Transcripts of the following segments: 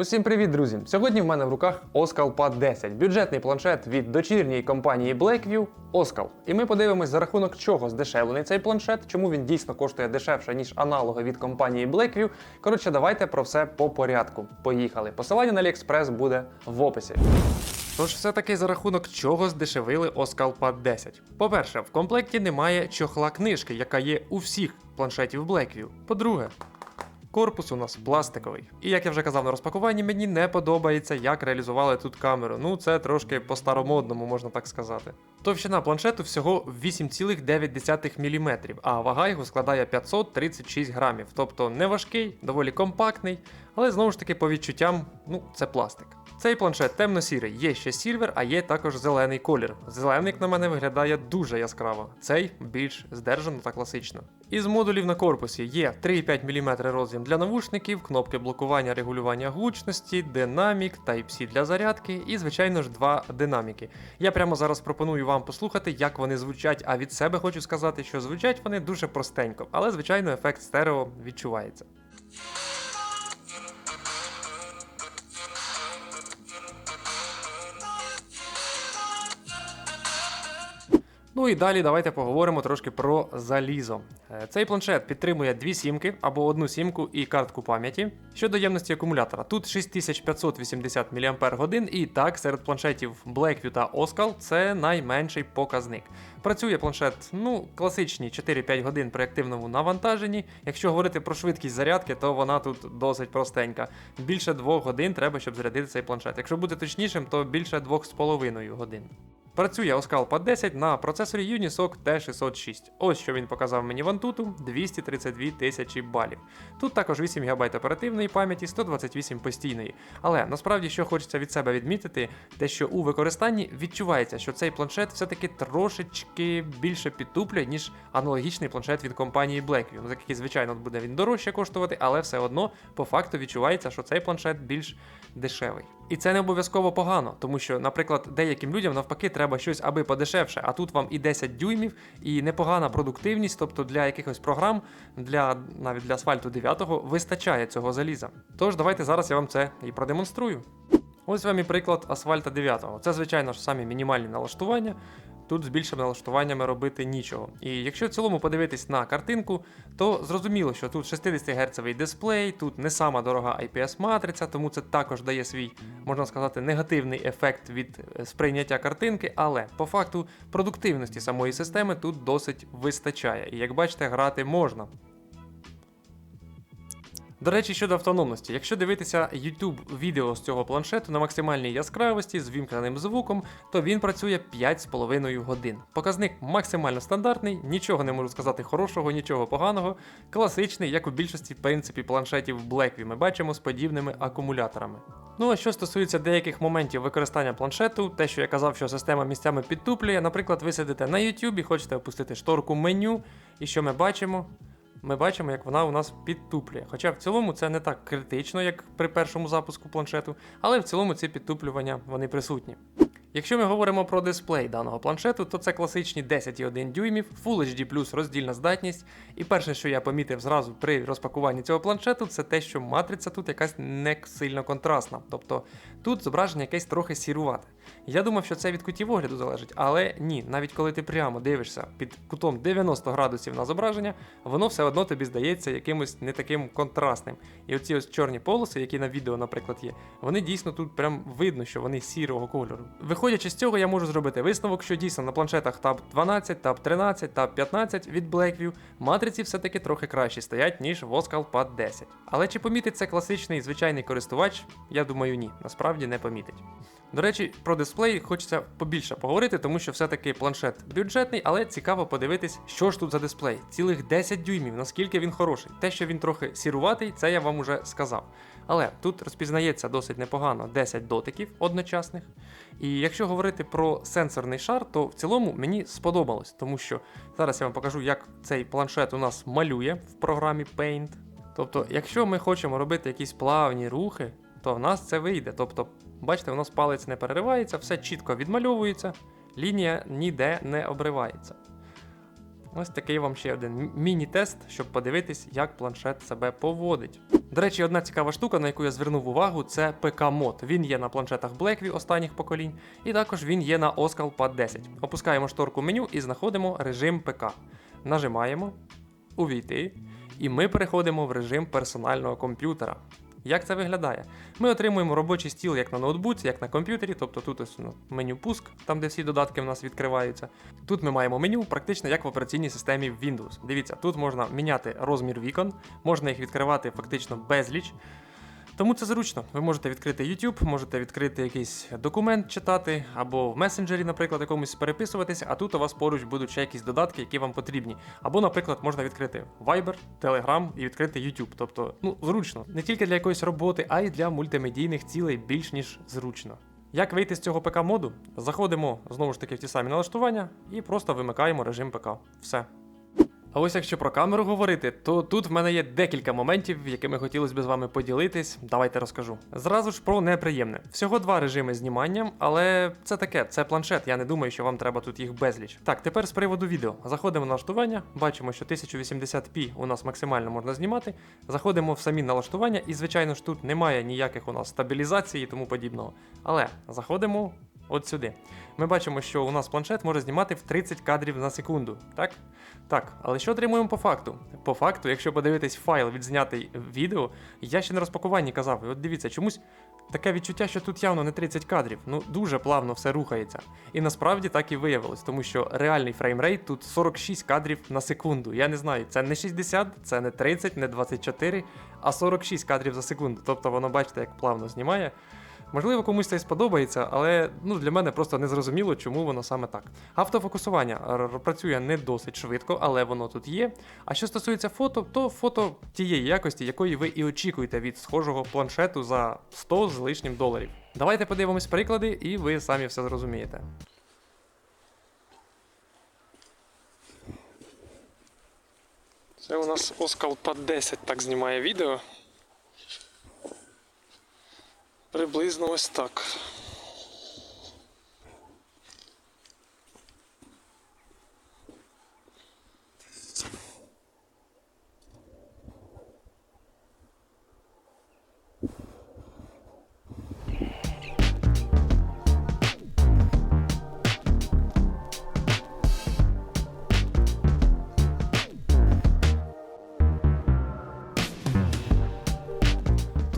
Усім привіт, друзі! Сьогодні в мене в руках Oskal Pad 10, бюджетний планшет від дочірньої компанії Blackview Oskal. І ми подивимось, за рахунок чого здешевлений цей планшет, чому він дійсно коштує дешевше, ніж аналоги від компанії Blackview. Коротше, давайте про все по порядку. Поїхали. Посилання на AliExpress буде в описі. Тож все-таки за рахунок чого здешевили Oskal Pad 10. По-перше, в комплекті немає чохла книжки, яка є у всіх планшетів Blackview. По-друге, Корпус у нас пластиковий. І як я вже казав на розпакуванні, мені не подобається, як реалізували тут камеру. Ну, це трошки по-старомодному, можна так сказати. Товщина планшету всього 8,9 мм, а вага його складає 536 грамів. Тобто не важкий, доволі компактний, але знову ж таки по відчуттям, ну, це пластик. Цей планшет темно-сірий, є ще сільвер, а є також зелений колір. Зелений, як на мене, виглядає дуже яскраво, цей більш здержано та класично. Із модулів на корпусі є 3,5 мм роз'єм для навушників, кнопки блокування регулювання гучності, динамік, Type-C для зарядки і, звичайно ж, два динаміки. Я прямо зараз пропоную вам послухати, як вони звучать, а від себе хочу сказати, що звучать вони дуже простенько, але, звичайно, ефект стерео відчувається. Ну і далі давайте поговоримо трошки про залізо. Е, Цей планшет підтримує дві сімки або одну сімку і картку пам'яті. Щодо ємності акумулятора, тут 6580 мАч, і так, серед планшетів Blackview та Oskal це найменший показник. Працює планшет, ну, класичні 4-5 годин при активному навантаженні. Якщо говорити про швидкість зарядки, то вона тут досить простенька. Більше 2 годин треба, щоб зарядити цей планшет. Якщо бути точнішим, то більше 2,5 годин. Працює Oskal Pad 10 на процесорі Unisoc T606. Ось що він показав мені в Antutu 232 тисячі балів. Тут також 8 ГБ оперативної пам'яті, 128 постійної. Але насправді, що хочеться від себе відмітити, те, що у використанні відчувається, що цей планшет все-таки трошечки більше підтуплює, ніж аналогічний планшет від компанії Blackview. Ну, так який, звичайно, буде він дорожче коштувати, але все одно по факту відчувається, що цей планшет більш дешевий. І це не обов'язково погано, тому що, наприклад, деяким людям навпаки треба щось аби подешевше, а тут вам і 10 дюймів, і непогана продуктивність, тобто для якихось програм, для навіть для асфальту 9 вистачає цього заліза. Тож давайте зараз я вам це і продемонструю. Ось вам і приклад асфальта 9. Це, звичайно ж, самі мінімальні налаштування. Тут з більшими налаштуваннями робити нічого. І якщо в цілому подивитись на картинку, то зрозуміло, що тут 60 Гц дисплей, тут не сама дорога IPS-матриця, тому це також дає свій, можна сказати, негативний ефект від е, сприйняття картинки, але по факту продуктивності самої системи тут досить вистачає. І як бачите, грати можна. До речі, щодо автономності, якщо дивитися YouTube відео з цього планшету на максимальній яскравості з вімкненим звуком, то він працює 5,5 годин. Показник максимально стандартний, нічого не можу сказати хорошого, нічого поганого. Класичний, як у більшості в принципі планшетів Blackview ми бачимо з подібними акумуляторами. Ну а що стосується деяких моментів використання планшету, те, що я казав, що система місцями підтуплює, наприклад, ви сидите на YouTube і хочете опустити шторку меню, і що ми бачимо? Ми бачимо, як вона у нас підтуплює. Хоча в цілому це не так критично, як при першому запуску планшету, але в цілому ці підтуплювання вони присутні. Якщо ми говоримо про дисплей даного планшету, то це класичні 10,1 дюймів, Full HD роздільна здатність. І перше, що я помітив зразу при розпакуванні цього планшету, це те, що матриця тут якась не сильно контрастна. Тобто тут зображення якесь трохи сірувате. Я думав, що це від кутів огляду залежить, але ні, навіть коли ти прямо дивишся під кутом 90 градусів на зображення, воно все одно тобі здається якимось не таким контрастним. І оці ось чорні полоси, які на відео, наприклад, є, вони дійсно тут прям видно, що вони сірого кольору. Виходячи з цього, я можу зробити висновок, що дійсно на планшетах Tab 12, Tab 13, Tab 15 від Blackview матриці все-таки трохи краще стоять, ніж в Oskal Pad 10. Але чи помітить це класичний звичайний користувач? Я думаю, ні, насправді не помітить. До речі, про дисплей хочеться побільше поговорити, тому що все-таки планшет бюджетний, але цікаво подивитись, що ж тут за дисплей. Цілих 10 дюймів, наскільки він хороший. Те, що він трохи сіруватий, це я вам уже сказав. Але тут розпізнається досить непогано 10 дотиків одночасних. І якщо говорити про сенсорний шар, то в цілому мені сподобалось, тому що зараз я вам покажу, як цей планшет у нас малює в програмі Paint. Тобто, якщо ми хочемо робити якісь плавні рухи, то в нас це вийде. Тобто, бачите, у нас палець не переривається, все чітко відмальовується, лінія ніде не обривається. Ось такий вам ще один міні-тест, щоб подивитись, як планшет себе поводить. До речі, одна цікава штука, на яку я звернув увагу, це ПК-мод. Він є на планшетах Blackview останніх поколінь, і також він є на Oskal Pad 10. Опускаємо шторку меню і знаходимо режим ПК. Нажимаємо Увійти, і ми переходимо в режим персонального комп'ютера. Як це виглядає? Ми отримуємо робочий стіл як на ноутбуці, як на комп'ютері, тобто тут ось меню пуск, там де всі додатки в нас відкриваються. Тут ми маємо меню, практично як в операційній системі Windows. Дивіться, тут можна міняти розмір вікон, можна їх відкривати фактично безліч. Тому це зручно. Ви можете відкрити YouTube, можете відкрити якийсь документ читати, або в месенджері, наприклад, якомусь переписуватися, а тут у вас поруч будуть ще якісь додатки, які вам потрібні. Або, наприклад, можна відкрити Viber, Telegram і відкрити YouTube. Тобто, ну, зручно. Не тільки для якоїсь роботи, а й для мультимедійних цілей більш ніж зручно. Як вийти з цього ПК моду? Заходимо знову ж таки в ті самі налаштування і просто вимикаємо режим ПК. Все. А ось якщо про камеру говорити, то тут в мене є декілька моментів, якими хотілося б з вами поділитись. Давайте розкажу. Зразу ж про неприємне. Всього два режими знімання, але це таке, це планшет. Я не думаю, що вам треба тут їх безліч. Так, тепер з приводу відео. Заходимо в налаштування, бачимо, що 1080p у нас максимально можна знімати. Заходимо в самі налаштування, і звичайно ж тут немає ніяких у нас стабілізації і тому подібного. Але заходимо от сюди. Ми бачимо, що у нас планшет може знімати в 30 кадрів на секунду, так? Так, але що отримуємо по факту? По факту, якщо подивитись файл відзнятий відео, я ще на розпакуванні казав, і от дивіться, чомусь таке відчуття, що тут явно не 30 кадрів. Ну дуже плавно все рухається. І насправді так і виявилось, тому що реальний фреймрейт тут 46 кадрів на секунду. Я не знаю, це не 60, це не 30, не 24, а 46 кадрів за секунду. Тобто воно бачите, як плавно знімає. Можливо, комусь це і сподобається, але ну, для мене просто не зрозуміло, чому воно саме так. Автофокусування працює не досить швидко, але воно тут є. А що стосується фото, то фото тієї якості, якої ви і очікуєте від схожого планшету за 100 з лишнім доларів. Давайте подивимось приклади, і ви самі все зрозумієте. Це у нас Oskal Pad 10 так знімає відео. Приблизно ось так.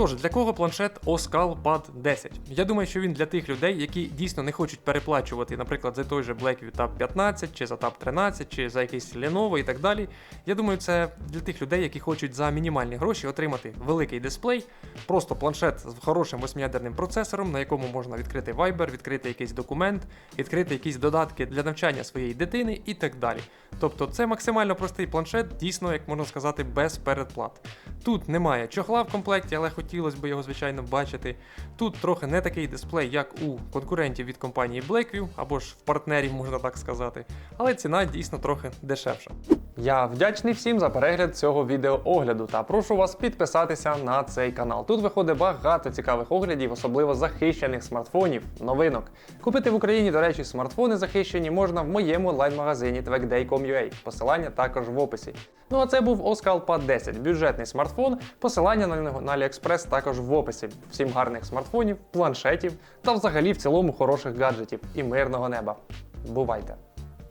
Тож, для кого планшет Oskal Pad 10? Я думаю, що він для тих людей, які дійсно не хочуть переплачувати, наприклад, за той же Blackview Tab 15, чи за Tab 13, чи за якийсь Lenovo і так далі. Я думаю, це для тих людей, які хочуть за мінімальні гроші отримати великий дисплей, просто планшет з хорошим восьмиядерним процесором, на якому можна відкрити Viber, відкрити якийсь документ, відкрити якісь додатки для навчання своєї дитини і так далі. Тобто це максимально простий планшет, дійсно, як можна сказати, без передплат. Тут немає чохла в комплекті, але хотілося б його, звичайно, бачити. Тут трохи не такий дисплей, як у конкурентів від компанії Blackview, або ж в партнерів, можна так сказати. Але ціна дійсно трохи дешевша. Я вдячний всім за перегляд цього відеоогляду та прошу вас підписатися на цей канал. Тут виходить багато цікавих оглядів, особливо захищених смартфонів, новинок. Купити в Україні, до речі, смартфони захищені можна в моєму онлайн-магазині tvegday.com.ua. Посилання також в описі. Ну а це був Pad 10, бюджетний смартфон. Посилання на нього на AliExpress також в описі. Всім гарних смартфонів, планшетів та взагалі в цілому хороших гаджетів і мирного неба. Бувайте!